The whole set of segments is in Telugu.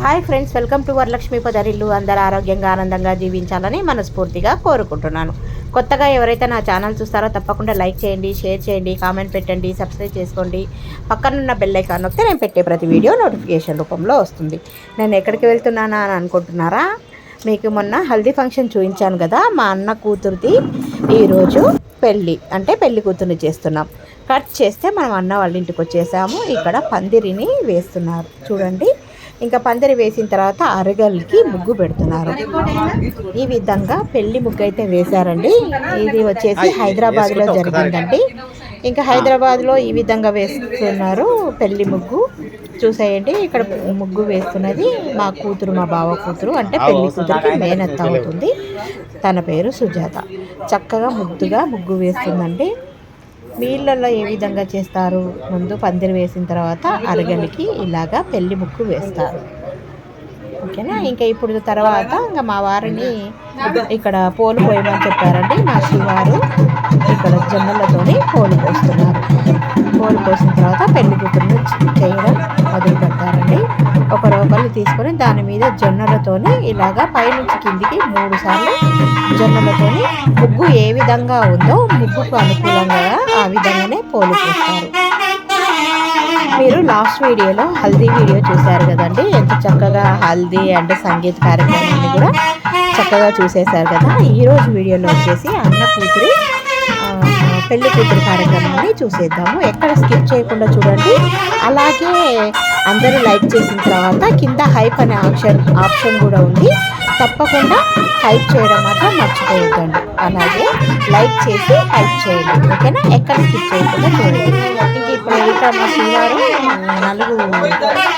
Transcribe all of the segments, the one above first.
Hi friends welcome to Varalakshmi పదరిల్లు. అందరూ ఆరోగ్యంగా ఆనందంగా జీవించాలని మనస్ఫూర్తిగా కోరుకుంటున్నాను. కొత్తగా ఎవరైతే నా ఛానల్ చూస్తారో తప్పకుండా లైక్ చేయండి షేర్ చేయండి కామెంట్ పెట్టండి సబ్స్క్రైబ్ చేసుకోండి. పక్కనున్న బెల్ ఐకాన్ నొక్కితే నేను పెట్టే ప్రతి వీడియో నోటిఫికేషన్ రూపంలో వస్తుంది. నేను ఎక్కడికి వెళ్తున్నానా అని అనుకుంటున్నారా? మీకు మొన్న హల్దీ ఫంక్షన్ చూపించాను కదా మా అన్న కూతురిది ఈరోజు పెళ్ళి అంటే పెళ్ళి కూతుర్ని చేస్తున్నాం. కట్ చేస్తే మనం అన్న వాళ్ళ ఇంటికి వచ్చేసాము. ఇక్కడ పందిరిని వేస్తున్నారు. చూడండి. ఇంకా పందిరి వేసిన తర్వాత అరగల్కి ముగ్గు పెడుతున్నారు. ఈ విధంగా పెళ్ళి ముగ్గు అయితే వేశారండి. ఇది వచ్చేసి హైదరాబాద్లో జరిగిందండి. ఇంకా హైదరాబాద్లో ఈ విధంగా వేస్తున్నారు పెళ్ళి ముగ్గు. చూసేయండి ఇక్కడ ముగ్గు వేస్తున్నది మా కూతురు మా బావ కూతురు. అంటే పెళ్ళి కూతురికి మేనత్త అవుతుంది. తన పేరు సుజాత. చక్కగా ముద్దుగా ముగ్గు వేస్తుందండి. వీళ్ళల్లో ఏ విధంగా చేస్తారు? ముందు పందిరి వేసిన తర్వాత అరగలికి ఇలాగా పెళ్ళి ముగ్గు వేస్తారు. ఓకేనా? ఇంకా ఇప్పుడు తర్వాత ఇంకా మా వారిని ఇక్కడ పోలు పోయమని చెప్పారండి మా శివారు. ఇక్కడ జొన్నలతోని పోలు పోస్తున్నారు. పోలు పోసిన తర్వాత పెళ్ళి కూతురుని చేయడం మొదలు పెడతారండి. ఒక రోకలు తీసుకొని దాని మీద జొన్నలతోని ఇలాగా పైనుంచి కిందికి మూడు సార్లు జొన్నలతోని ముగ్గు ఏ విధంగా ఉందో ముగ్గుకు అనుకూలంగా ఆ విధంగానే పోలు పోస్తారు. మీరు లాస్ట్ వీడియోలో హల్దీ వీడియో చూశారు కదండి. ఎంత చక్కగా హల్దీ అండ్ సంగీత్ కార్యక్రమాన్ని కూడా చక్కగా చూసేశారు కదా. ఈరోజు వీడియోలో వచ్చేసి అన్న కూతురి పెళ్ళి కూతురు కార్యక్రమాన్ని చూసేద్దాము. ఎక్కడ స్కిప్ చేయకుండా చూడండి. అలాగే అందరూ లైక్ చేసిన తర్వాత కింద హైప్ అనే ఆప్షన్ ఆప్షన్ కూడా ఉంది. తప్పకుండా హైప్ చేయడం మాత్రం మర్చిపోవద్దండి. అలాగే లైక్ చేసి హైప్ చేయండి. ఓకేనా? ఎక్కడ స్కిప్ చేయకుండా చూడండి. ఇంక ఇప్పుడు ఇంకా మా శ్రీవారు నలుగు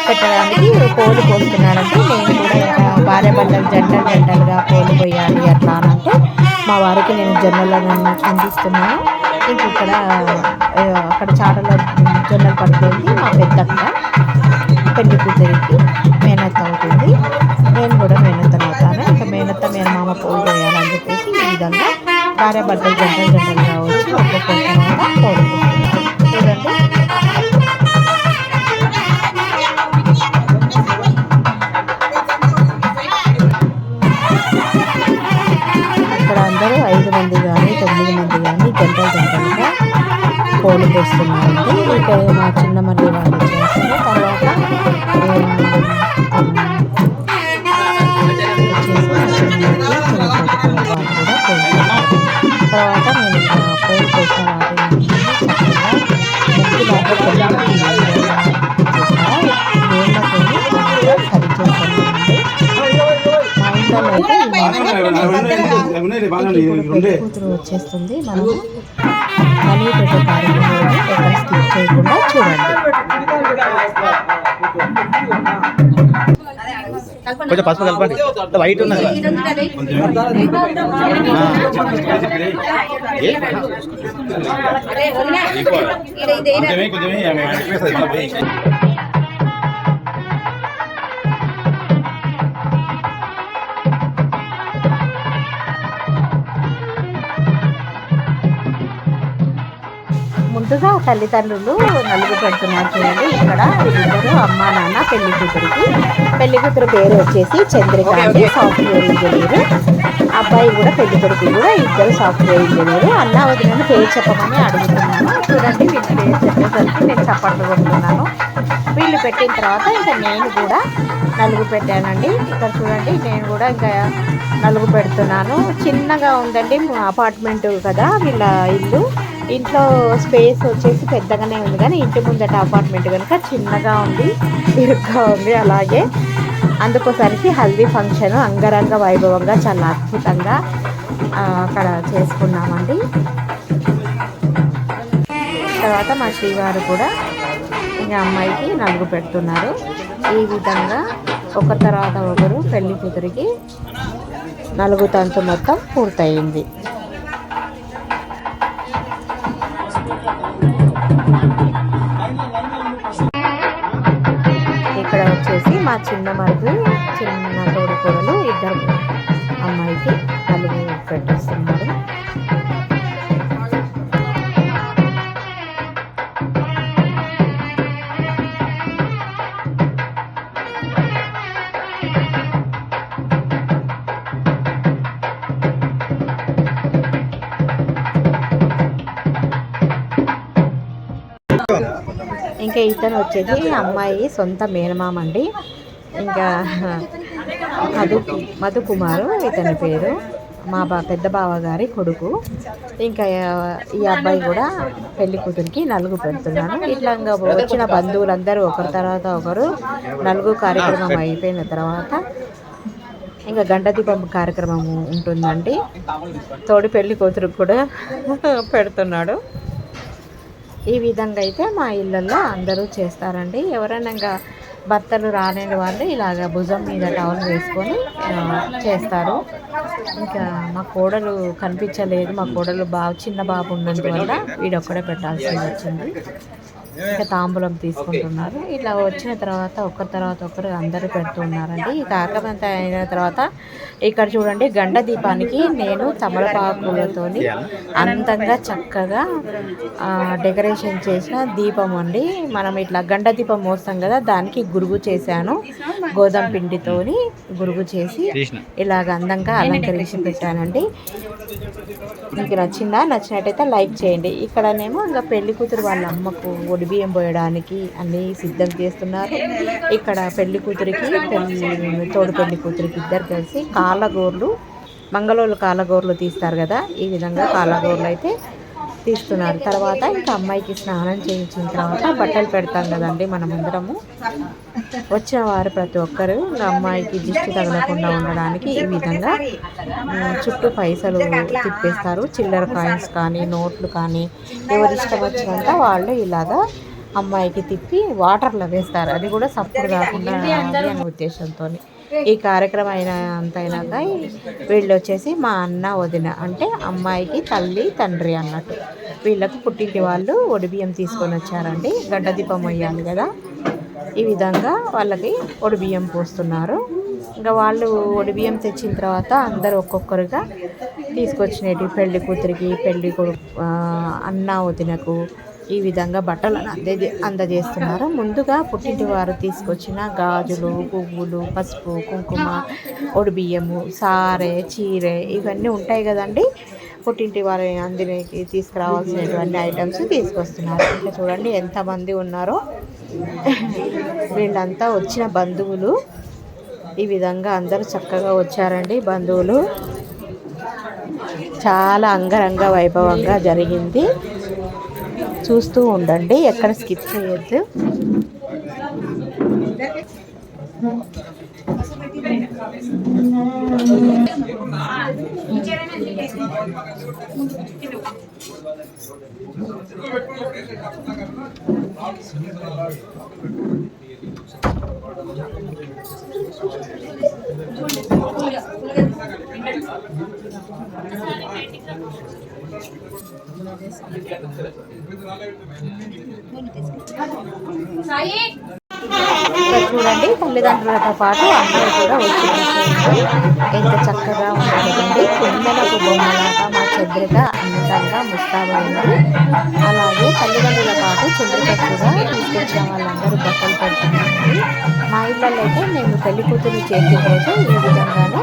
పెట్టడానికి పోలు పోస్తున్నారంటే నేను కూడా భార్య భర్తలు జంటలు జంటలుగా పోలు పోయాలి అట్లా అంటే మా వారికి నేను జొన్నలను అందిస్తున్నాను. ఇంక ఇక్కడ అక్కడ చాటలో జొన్నలు పడుతుంది మా పెద్దక్క. పెళ్ళి కూతురికి మేనత్త మేనత్త మేనమామ పోలు పోయాలని చెప్పేసి ఈ విధంగా భార్య భర్తలు జంటలు జంటలుగా వచ్చి ఒక్కొక్క తర్వాత చూడండి ఇక్కడ అందరూ ఐదు మంది కానీ తొమ్మిది మంది కానీ జంటలు జంటలుగా కోళ్ళు పోస్తున్నారండి ఇక్కడ మా చిన్న మన పెళ్ళి కూతురు వచ్చేస్తుంది. మనము కలిగి పెట్టే కార్యక్రమాన్ని ఎక్కడ స్కిప్ చేయకుండా చూడండి. కొంచెం పసుపు కలపండి వైట్ ఉన్నది? కొంచెమే కొంచెమే ముందుగా తల్లిదండ్రులు నలుగు పెడుతున్నారు చూడండి. ఇక్కడ వీళ్ళిద్దరు అమ్మ నాన్న పెళ్ళి కూతురికి. పెళ్ళి కూతురు పేరు వచ్చేసి చంద్రిక అండి సాఫ్ట్వేర్ ఇంజనీర్ అబ్బాయి కూడా పెళ్ళి కొడుకు కూడా ఇద్దరు సాఫ్ట్వేర్ ఇంజనీర్ అన్న వదిన పేరు చెప్పమని అడుగుతున్నాను. చూడండి వీళ్ళ పేరు చెప్పేసరికి నేను చప్పట్లు కొడుతున్నాను. వీళ్ళు పెట్టిన తర్వాత ఇంకా నేను కూడా నలుగు పెట్టానండి. ఇక్కడ చూడండి నేను కూడా ఇంకా నలుగు పెడుతున్నాను. చిన్నగా ఉందండి అపార్ట్మెంట్ కదా వీళ్ళ ఇల్లు. ఇంట్లో స్పేస్ వచ్చేసి పెద్దగానే ఉంది కానీ ఇంటి ముందట అపార్ట్మెంట్ కనుక చిన్నగా ఉంది ఇరుగ్గా ఉంది అలాగే. అందుకోసరికి హల్దీ ఫంక్షన్ అంగరంగ వైభవంగా చాలా అద్భుతంగా అక్కడ చేసుకున్నామండి. తర్వాత మా శ్రీవారు కూడా ఇంకా అమ్మాయికి నలుగు పెడుతున్నారు. ఈ విధంగా ఒక తర్వాత ఒకరు పెళ్ళి కూతురికి నలుగు తంతు మొత్తం పూర్తయింది. ఇక్కడ వచ్చేసి మా చిన్న మరుగు చిన్న తోడుకూరలు ఇద్దరు అమ్మాయికి నలుగు పెట్టేస్తున్నారు. ఓకే ఇతను వచ్చేసి అమ్మాయి సొంత మేనమామ అండి. ఇంకా మధు మధుకుమారు ఇతని పేరు. మా బా పెద్ద బావ గారి కొడుకు. ఇంకా ఈ అబ్బాయి కూడా పెళ్ళి కూతురికి నలుగు పెడుతున్నాను. ఇట్లా వచ్చిన బంధువులందరూ ఒకరి తర్వాత ఒకరు నలుగు కార్యక్రమం అయిపోయిన తర్వాత ఇంకా గంట దీపం కార్యక్రమం ఉంటుందండి. తోడి పెళ్ళి కూతురు కూడా పెడుతున్నాడు. ఈ విధంగా అయితే మా ఇళ్ళల్లో అందరూ చేస్తారండి. ఎవరైనా ఇంకా భర్తలు రాలేని వాళ్ళు ఇలాగ భుజం మీద టవల్ వేసుకొని చేస్తారు. ఇంకా మా కోడలు కనిపించలేదు. మా కోడలు బాగా చిన్న బాబు ఉన్నందువల్ల వీడొక్కడే పెట్టాల్సి వచ్చింది. ఇంకా తాంబూలం తీసుకుంటున్నారు. ఇట్లా వచ్చిన తర్వాత ఒకరి తర్వాత ఒకరు అందరూ పెడుతున్నారండి. ఈ కార్యక్రమం అయిన తర్వాత ఇక్కడ చూడండి గండ దీపానికి నేను తమలపాకులతోని అందంగా చక్కగా డెకరేషన్ చేసిన దీపం అండి. మనం ఇట్లా గండ దీపం మోస్తాం కదా దానికి గురుగు చేశాను. గోధుమ పిండితోని గురుగు చేసి ఇలాగ అందంగా అలంకరించి పెట్టానండి. మీకు నచ్చిందా? నచ్చినట్టయితే లైక్ చేయండి. ఇక్కడనేమో ఇంకా పెళ్ళి కూతురు వాళ్ళ అమ్మకు ఒడి బియ్యం పోయడానికి అన్నీ సిద్ధం చేస్తున్నారు. ఇక్కడ పెళ్ళి కూతురికి పెళ్ళి తోడు పెళ్ళి కూతురికి ఇద్దరు కలిసి కాళ్ళగోర్లు మంగళూరు కాళ్ళగోర్లు తీస్తారు కదా. ఈ విధంగా కాళ్ళగోర్లు అయితే తీస్తున్నారు. తర్వాత ఇంకా అమ్మాయికి స్నానం చేయించిన తర్వాత బట్టలు పెడతాం కదండి మనమందరము వచ్చిన వారు ప్రతి ఒక్కరు అమ్మాయికి దిష్టి తగలకుండా ఉండడానికి ఈ విధంగా చుట్టూ పైసలు తిప్పేస్తారు. చిల్లర కాయిన్స్ కానీ నోట్లు కానీ ఎవరి ఇష్టం వచ్చినంత వాళ్ళు ఇలాగా అమ్మాయికి తిప్పి వాటర్లో వేస్తారు. అది కూడా సప్పుడు కాకుండా ఉండాలి అనే ఉద్దేశంతో ఈ కార్యక్రమం అయిన అంత అయినాక వీళ్ళు వచ్చేసి మా అన్న వదిన అంటే అమ్మాయికి తల్లి తండ్రి అన్నట్టు. వీళ్ళకు పుట్టింటి వాళ్ళు ఒడిబియ్యం తీసుకొని వచ్చారండి. గడ్డ దీపం వేయాలి కదా. ఈ విధంగా వాళ్ళకి ఒడిబియ్యం పోస్తున్నారు. ఇంకా వాళ్ళు ఒడిబియ్యం తెచ్చిన తర్వాత అందరూ ఒక్కొక్కరుగా తీసుకొచ్చినవి. పెళ్ళి కూతురికి పెళ్ళి కొడుకు అన్న వదినకు ఈ విధంగా బట్టలను అందే అందజేస్తున్నారు. ముందుగా పుట్టింటి వారు తీసుకొచ్చిన గాజులు పువ్వులు పసుపు కుంకుమ ఒడిబియ్యము సారె చీరే ఇవన్నీ ఉంటాయి కదండి. పుట్టింటి వారి అందరికి తీసుకురావాల్సినటువంటి ఐటమ్స్ తీసుకొస్తున్నారు. ఇంకా చూడండి ఎంతమంది ఉన్నారో. వీళ్ళంతా వచ్చిన బంధువులు. ఈ విధంగా అందరూ చక్కగా వచ్చారండి బంధువులు. చాలా అంగరంగ వైభవంగా జరిగింది. చూస్తూ ఉండండి ఎక్కడ స్కిప్ చేయొద్దు. ఇక్కడ చూడండి. తల్లిదండ్రులతో పాటు అమ్మాయి కూడా వచ్చి ఎంత చక్కగా ఉంటుందండి కుందలకు బొమ్మలాగా మా చంద్రిక అందంగా ముస్తాబైంది అలాగే తల్లిదండ్రుల పాటు చంద్రిక కూడా తీసుకొచ్చిన వాళ్ళందరూ బట్టలు పెడుతున్నారండి మా ఇళ్ళలో అయితే మేము పెళ్ళి కూతురు చేసే రోజు ఈ విధంగానే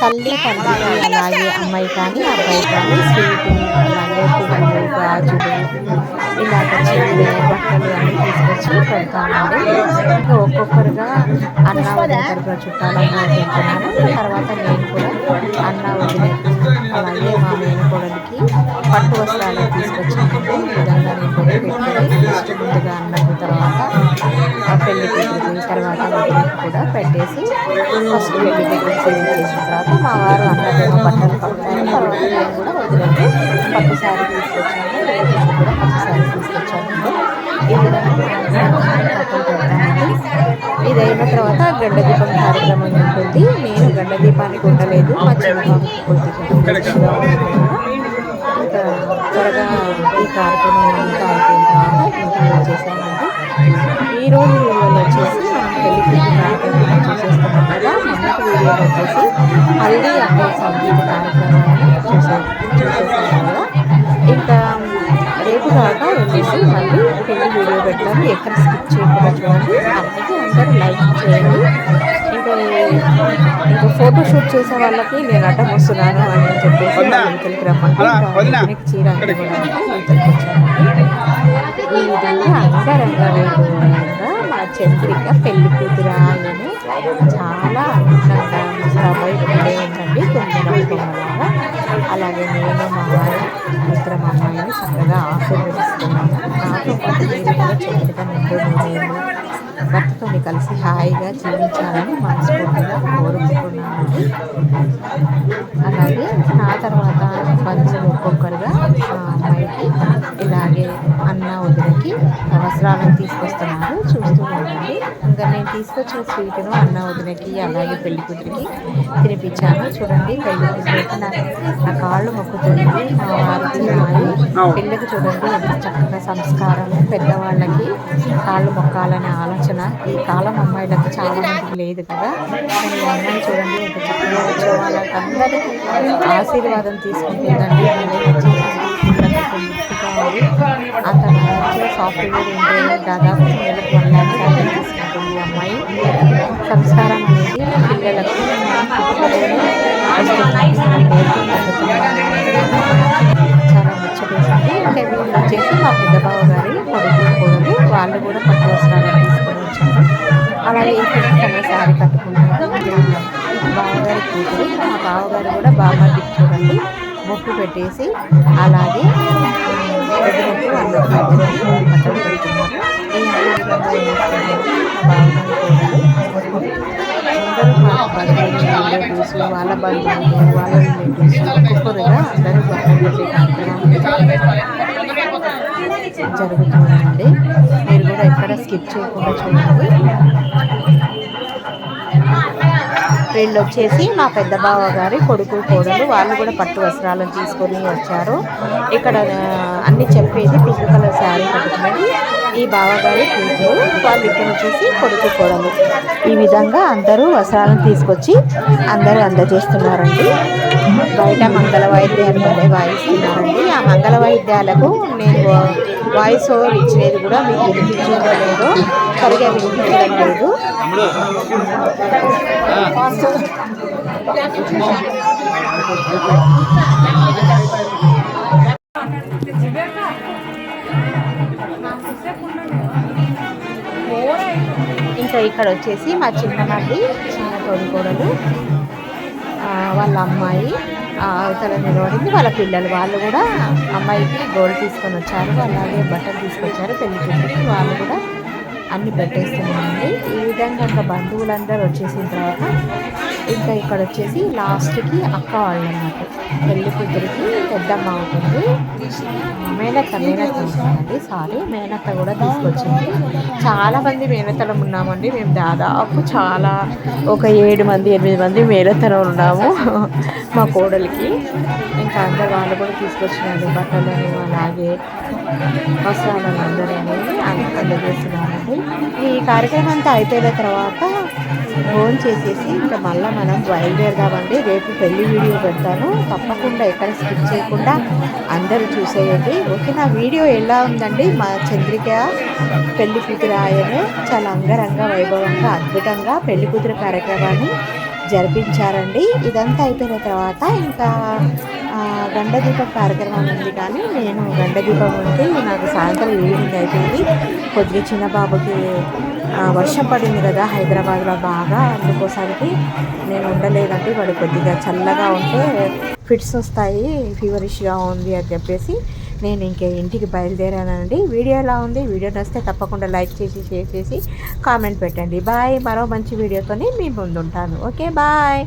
తల్లి తండ్రి అలాగే అమ్మాయి కానీ అబ్బాయి కానీ స్వీటు అలాగే గాజులు ఇలాగ బట్టలు అన్నీ పెడతామండి ఒక్కొక్కరుగా అన్న వదిన తరపున చుట్టాలన్నా తింటున్నాను తర్వాత నేను కూడా అన్న వదిన అలాగే మా మేనకోడలికి పట్టు వస్త్రాలు తీసుకొచ్చానండి. ఈ విధంగా నేను కూడా పెట్టుకుని ఫస్ట్ ముందుగా అన్నకు తర్వాత పెళ్ళి కూతురికి తర్వాత వదిలికి కూడా పెట్టేసి ఫస్ట్ పెళ్ళి కూతురు సేవ చేసిన తర్వాత మా వారు అన్నకేమో బట్టలు పడతారు తర్వాత నేను కూడా వదినకి పట్టు సారీ తీసుకొచ్చాను. కూడా పట్టు సారీ తీసుకొచ్చానండి ఇదైన ఇది అయిన తర్వాత గండ దీపం కార్యక్రమం ఉంటుంది. నేను గండ దీపానికి ఉండలేదు. మా చిన్న త్వరగా ఈ కార్యక్రమం అంతా అయిపోయిన తర్వాత ఇంటికి ఈ రోజు వీడియోలో వచ్చేసి మనం పెళ్ళి కార్యక్రమం చూసేస్తున్నాం కదా మొన్నటి వీడియోలో వచ్చేసి హల్దీ అంటే సంగీత కార్యక్రమాన్ని చూసే ఎక్కడ స్కిప్ చేయకుండా చూడండి అలాగే అందరూ లైక్ చేయండి ఇంకా ఇంకా ఫోటో షూట్ చేసే వాళ్ళకి నేను అడ్డం వస్తున్నాను అని చెప్పేసి వాళ్ళ రమ్మంటే చీర ఈ విధంగా అంగరంగ వైభవంగా మా చంద్రిక పెళ్ళి కూతురాలని చాలా అందంగా ప్రభావితం ఉండే ఉందండి కుందరం బొమ్మలాగా అలాగే నేను మా వారు మా అమ్మాయిని చక్కగా ఆశీర్వదిస్తున్నాను నాతో పాటు మీరు కూడా నిండు భర్తతోని కలిసి హాయిగా జీవించాలని మనస్ఫూర్తిగా కోరుకుంటున్నాను. అలాగే నా తర్వాత బంధువులు ఒక్కొక్కరుగా మా అమ్మాయికి ఇలాగే అన్న వదిలికి వస్త్రాలను తీసుకొస్తున్నారు. చూస్తూ ఉండండి. ఇంకా నేను తీసుకొచ్చిన స్వీట్ను అన్న వదినకి అలాగే పెళ్ళి కూతురికి తినిపించాను. చూడండి పెళ్ళి కూతురికి నా నా కాళ్ళు మొక్కుతుంది. మా వారికి నాయి పిల్లకి చూడండి ఎంత చక్కగా సంస్కారం. పెద్దవాళ్ళకి కాళ్ళు మొక్కాలనే ఆలోచన. ఈ కాలం అమ్మాయిలకు చాలా మందికి లేదు కదా. నేను అమ్మాయి చూడండి ఎంత చక్కగా వచ్చే వాళ్ళకి అందరికీ ఆశీర్వాదం తీసుకుంటుందండి అతను సాఫ్ట్వేర్ ఇంజనీర్ దాదాపు నెలకు వన్ ల్యాక్ శాలరీ అమ్మాయి. సంస్కారం అనేది పిల్లలకు చాలా ముచ్చటేసింది అంటే వీళ్ళు వచ్చేసి మా పెద్ద బావ గారి కొడుకు కోడలు వాళ్ళు కూడా పట్టు వస్త్రాలు తీసుకొని వచ్చారు. అలాగే ఈ తన శారీ కట్టుకున్నారు. బావగారి కూతురు మా బావగారు కూడా బాగా చూడండి. బొట్టు పెట్టేసి అలాగే ఎదురుకు అందరూ బట్టలు రిలేటివ్స్ వాళ్ళ బంధువులు వాళ్ళ రిలేటివ్స్ ఒక్కొక్కరుగా అందరూ బట్టలు జరుగుతుందండి మీరు కూడా ఎక్కడ స్కిప్ చేయకుండా చూడండి. వీళ్ళు వచ్చేసి మా పెద్ద బావ గారి కొడుకు కోడలు వాళ్ళు కూడా పట్టు వస్త్రాలను తీసుకొని వచ్చారు. ఇక్కడ అన్ని చెప్పేది పింక్ కలర్ శారీ కట్టుకున్నది ఈ బావగారి కూతురు వాళ్ళు ఇక్కడ వచ్చేసి కొడుకు కోడలు. ఈ విధంగా అందరూ వస్త్రాలను తీసుకొచ్చి అందరూ అందజేస్తున్నారండి. బయట మంగళ వాయిద్యాలు భలే వాయిస్తున్నారండి. ఆ మంగళ వాయిద్యాలకు నేను వాయిస్ ఓవర్ ఇచ్చినది కూడా మీకు వినిపించడం లేదు. సరిగా వినిపించడం లేదు. ఇంకా ఇక్కడ వచ్చేసి మా చిన్ననాటి చిన్న తోడుకోడలు వాళ్ళ అమ్మాయి అవతల నిలబడింది. వాళ్ళ పిల్లలు వాళ్ళు కూడా అమ్మాయికి గోల్డ్ తీసుకొని వచ్చారు. అలాగే బట్టలు తీసుకొచ్చారు పెళ్ళి కూతురికి వాళ్ళు కూడా అన్ని పెట్టేస్తున్నామండి. ఈ విధంగా ఇంకా బంధువులందరూ వచ్చేసిన తర్వాత ఇంకా ఇక్కడ వచ్చేసి లాస్ట్కి అక్క వాళ్ళు అన్నమాట పెళ్ళి కూతురికి పెద్దమ్మ అవుతుంది. మేనత్త మేనత్త ఉంటుందండి సారీ మేనత్త కూడా తీసుకొచ్చింది. చాలా మంది ఉన్నామండి. మేము దాదాపు చాలా ఒక ఏడు మంది ఎనిమిది మంది మేనత్తలం ఉన్నాము మా కోడలికి. ఇంకా అందరు వాళ్ళు కూడా తీసుకొచ్చినారు. బట్టలు అలాగే వస్త్రాలను అందరూ అందజేస్తున్నారండి. ఈ కార్యక్రమం అంతా అయిపోయిన తర్వాత ఫోన్ చేసేసి ఇంకా మళ్ళీ మనం బయలుదేరదామండి. రేపు పెళ్ళి వీడియో పెడతాను. తప్పకుండా ఎక్కడ స్కిప్ చేయకుండా అందరూ చూసేయండి. ఓకే నా వీడియో ఎలా ఉందండి? మా చంద్రిక పెళ్ళి కూతురు ఆయనే చాలా అంగరంగ వైభవంగా అద్భుతంగా పెళ్ళి కూతురు కార్యక్రమాన్ని జరిపించారండి. ఇదంతా అయిపోయిన తర్వాత ఇంకా గండదీపం కార్యక్రమం ఉంది కానీ నేను గండదీపం ఉంటే నాకు సాయంత్రం ఈవినింగ్ అయిపోయింది. కొద్దిగా చిన్న బాబుకి వర్షం పడింది కదా హైదరాబాద్లో బాగా. అందుకోసానికి నేను ఉండలేదంటే వాడు కొద్దిగా చల్లగా ఉంటే ఫిట్స్ వస్తాయి ఫీవరిష్గా ఉంది అని చెప్పేసి నేను ఇంకే ఇంటికి బయలుదేరానండి. వీడియో ఎలా ఉంది? వీడియో నచ్చితే తప్పకుండా లైక్ చేసి షేర్ చేసి కామెంట్ పెట్టండి. బాయ్. మరో మంచి వీడియోతోనే మీ ముందుంటాను. Okay bye.